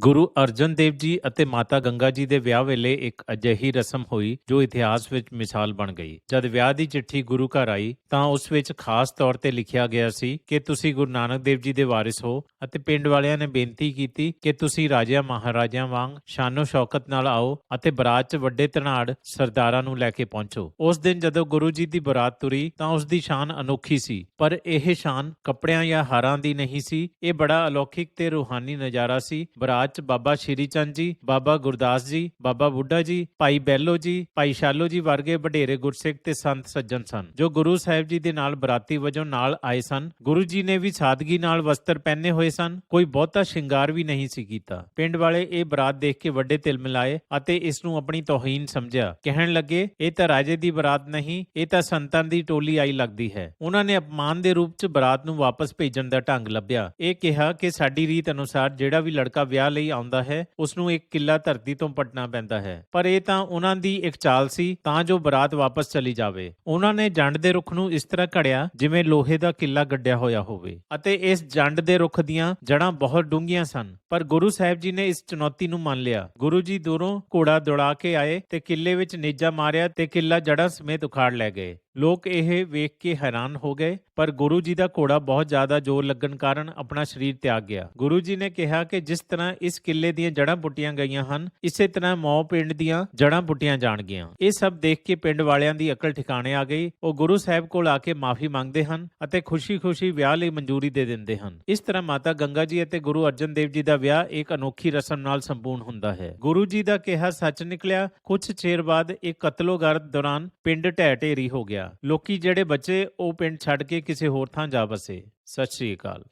ਗੁਰੂ ਅਰਜਨ ਦੇਵ ਜੀ ਅਤੇ ਮਾਤਾ ਗੰਗਾ ਜੀ ਦੇ ਵਿਆਹ ਵੇਲੇ ਇੱਕ ਅਜਿਹੀ ਰਸਮ ਹੋਈ, ਜੋ ਇਤਿਹਾਸ ਵਿੱਚ ਮਿਸਾਲ ਬਣ ਗਈ। ਜਦ ਵਿਆਹ ਦੀ ਚਿੱਠੀ ਗੁਰੂ ਘਰ ਆਈ, ਤਾਂ ਉਸ ਵਿੱਚ ਖਾਸ ਤੌਰ ਤੇ ਲਿਖਿਆ ਗਿਆ ਸੀ ਕਿ ਤੁਸੀਂ ਗੁਰੂ ਨਾਨਕ ਦੇਵ ਜੀ ਦੇ ਵਾਰਿਸ ਹੋ ਅਤੇ ਪਿੰਡ ਵਾਲਿਆਂ ਨੇ ਬੇਨਤੀ ਕੀਤੀ ਕਿ ਤੁਸੀਂ ਰਾਜਿਆਂ ਮਹਾਰਾਜਿਆਂ ਵਾਂਗ ਸ਼ਾਨੋ ਸ਼ੌਕਤ ਨਾਲ ਆਓ ਅਤੇ ਬਰਾਤ 'ਚ ਵੱਡੇ ਧਨਾੜ ਸਰਦਾਰਾਂ ਨੂੰ ਲੈ ਕੇ ਪਹੁੰਚੋ। ਉਸ ਦਿਨ ਜਦੋਂ ਗੁਰੂ ਜੀ ਦੀ ਬਰਾਤ ਤੁਰੀ, ਤਾਂ ਉਸ ਦੀ ਸ਼ਾਨ ਅਨੋਖੀ ਸੀ, ਪਰ ਇਹ ਸ਼ਾਨ ਕੱਪੜਿਆਂ ਜਾਂ ਹਾਰਾਂ ਦੀ ਨਹੀਂ ਸੀ। ਇਹ ਬੜਾ ਅਲੌਕਿਕ ਤੇ ਰੂਹਾਨੀ ਨਜ਼ਾਰਾ ਸੀ। ਬਰਾਤ 'ਚ ਬਾਬਾ ਸ਼੍ਰੀ ਚੰਦ ਜੀ, ਬਾਬਾ ਗੁਰਦਾਸ ਜੀ, ਬਾਬਾ ਬੁੱਢਾ ਜੀ, ਭਾਈ ਬੈਲੋ ਜੀ, ਭਾਈ ਸ਼ਾਲੋ ਜੀ ਵਰਗੇ ਵਡੇਰੇ ਗੁਰਸਿੱਖ ਤੇ ਸੰਤ ਸੱਜਣ ਸਨ, ਜੋ ਗੁਰੂ ਸਾਹਿਬ ਜੀ ਦੇ ਨਾਲ ਬਰਾਤੀ ਵਜੋਂ ਨਾਲ ਆਏ ਸਨ। ਗੁਰੂ ਜੀ ਨੇ ਵੀ ਸਾਦਗੀ ਨਾਲ ਵਸਤਰ ਪਹਿਨੇ ਹੋਏ ਸਨ, ਕੋਈ ਬਹੁਤਾ ਸ਼ਿੰਗਾਰ ਵੀ ਨਹੀਂ ਸੀ ਕੀਤਾ। ਪਿੰਡ ਵਾਲੇ ਇਹ ਬਰਾਤ ਦੇਖ ਕੇ ਵੱਡੇ ਤਿਲ ਮਿਲਾਏ ਅਤੇ ਇਸ ਨੂੰ ਆਪਣੀ ਤੋਹੀਨ ਸਮਝਿਆ। ਕਹਿਣ ਲੱਗੇ, ਇਹ ਤਾਂ ਰਾਜੇ ਦੀ ਬਰਾਤ ਨਹੀਂ, ਇਹ ਤਾਂ ਸੰਤਾਂ ਦੀ ਟੋਲੀ ਆਈ ਲੱਗਦੀ ਹੈ। ਉਹਨਾਂ ਨੇ ਅਪਮਾਨ ਦੇ ਰੂਪ 'ਚ ਬਰਾਤ ਨੂੰ ਵਾਪਸ ਭੇਜਣ ਦਾ ਢੰਗ ਲੱਭਿਆ। ਇਹ ਕਿਹਾ ਕਿ ਸਾਡੀ ਰੀਤ ਅਨੁਸਾਰ ਜਿਹੜਾ ਵੀ ਲੜਕਾ ਵਿਆਹ ਲਈ ਆਉਂਦਾ ਹੈ ਉਸ ਨੂੰ ਇੱਕ ਕਿੱਲਾ ਧਰਤੀ ਤੋਂ ਪਟਣਾ ਪੈਂਦਾ ਹੈ। ਪਰ ਇਹ ਤਾਂ ਉਹਨਾਂ ਦੀ ਇੱਕ ਚਾਲ ਸੀ, ਤਾਂ ਜੋ ਬਰਾਤ ਵਾਪਸ ਚਲੀ ਜਾਵੇ। ਉਹਨਾਂ ਨੇ ਜੰਡ ਦੇ ਰੁੱਖ ਨੂੰ ਇਸ ਤਰ੍ਹਾਂ ਘੜਿਆ, ਜਿਵੇਂ ਲੋਹੇ ਦਾ ਕਿੱਲਾ ਗੱਡਿਆ ਹੋਇਆ ਹੋਵੇ। ਅਤੇ ਇਸ ਜੰਡ ਦੇ ਰੁੱਖ ਦੀਆਂ ਜੜ੍ਹਾਂ ਬਹੁਤ ਡੂੰਘੀਆਂ ਸਨ। ਪਰ ਗੁਰੂ ਸਾਹਿਬ ਜੀ ਨੇ ਇਸ ਚੁਣੌਤੀ ਨੂੰ ਮੰਨ ਲਿਆ। ਗੁਰੂ ਜੀ ਦੂਰੋਂ ਘੋੜਾ ਦੌੜਾ ਕੇ ਆਏ ਤੇ ਕਿੱਲੇ ਵਿੱਚ ਨੇਜਾ ਮਾਰਿਆ ਤੇ ਕਿੱਲਾ ਜੜ੍ਹਾਂ ਸਮੇਤ ਉਖਾੜ ਲੈ ਗਏ। ਲੋਕ ਇਹ ਵੇਖ ਕੇ ਹੈਰਾਨ ਹੋ ਗਏ, ਪਰ ਗੁਰੂ ਜੀ ਦਾ ਘੋੜਾ ਬਹੁਤ ਜ਼ਿਆਦਾ ਜ਼ੋਰ ਲੱਗਣ ਕਾਰਨ ਆਪਣਾ ਸਰੀਰ ਤਿਆਗ ਗਿਆ। ਗੁਰੂ ਜੀ ਨੇ ਕਿਹਾ ਕਿ ਜਿਸ ਤਰ੍ਹਾਂ ਇਸ ਕਿੱਲੇ ਦੀਆਂ ਜੜ੍ਹਾਂ ਪੁੱਟੀਆਂ ਗਈਆਂ ਹਨ, ਇਸੇ ਤਰ੍ਹਾਂ ਮੌ ਪਿੰਡ ਦੀਆਂ ਜੜ੍ਹਾਂ ਪੁੱਟੀਆਂ ਜਾਣਗੀਆਂ। ਇਹ ਸਭ ਦੇਖ ਕੇ ਪਿੰਡ ਵਾਲਿਆਂ ਦੀ ਅਕਲ ਠਿਕਾਣੇ ਆ ਗਈ। ਉਹ ਗੁਰੂ ਸਾਹਿਬ ਕੋਲ ਆ ਕੇ ਮਾਫੀ ਮੰਗਦੇ ਹਨ ਅਤੇ ਖੁਸ਼ੀ-ਖੁਸ਼ੀ ਵਿਆਹ ਲਈ ਮਨਜ਼ੂਰੀ ਦੇ ਦਿੰਦੇ ਹਨ। ਇਸ ਤਰ੍ਹਾਂ ਮਾਤਾ ਗੰਗਾ ਜੀ ਅਤੇ ਗੁਰੂ ਅਰਜਨ ਦੇਵ ਜੀ ਦਾ ਵਿਆਹ ਇੱਕ ਅਨੋਖੀ ਰਸਮ ਨਾਲ ਸੰਪੂਰਨ ਹੁੰਦਾ ਹੈ। ਗੁਰੂ ਜੀ ਦਾ ਕਿਹਾ, ਸੱਚ ਨਿਕਲਿਆ ਕੁਝ ਚਿਰ ਬਾਅਦ ਇੱਕ ਕਤਲੋਗਰ ਦੌਰਾਨ ਪਿੰਡ ਢਹਿ ਢੇਰੀ ਹੋ ਗਿਆ। ਲੋਕੀ ਜਿਹੜੇ ਬੱਚੇ ਉਹ ਪਿੰਡ ਛੱਡ ਕੇ ਕਿਸੇ ਹੋਰ ਥਾਂ ਜਾ ਵਸੇ ਸਤਿ ਸ਼੍ਰੀ ਅਕਾਲ।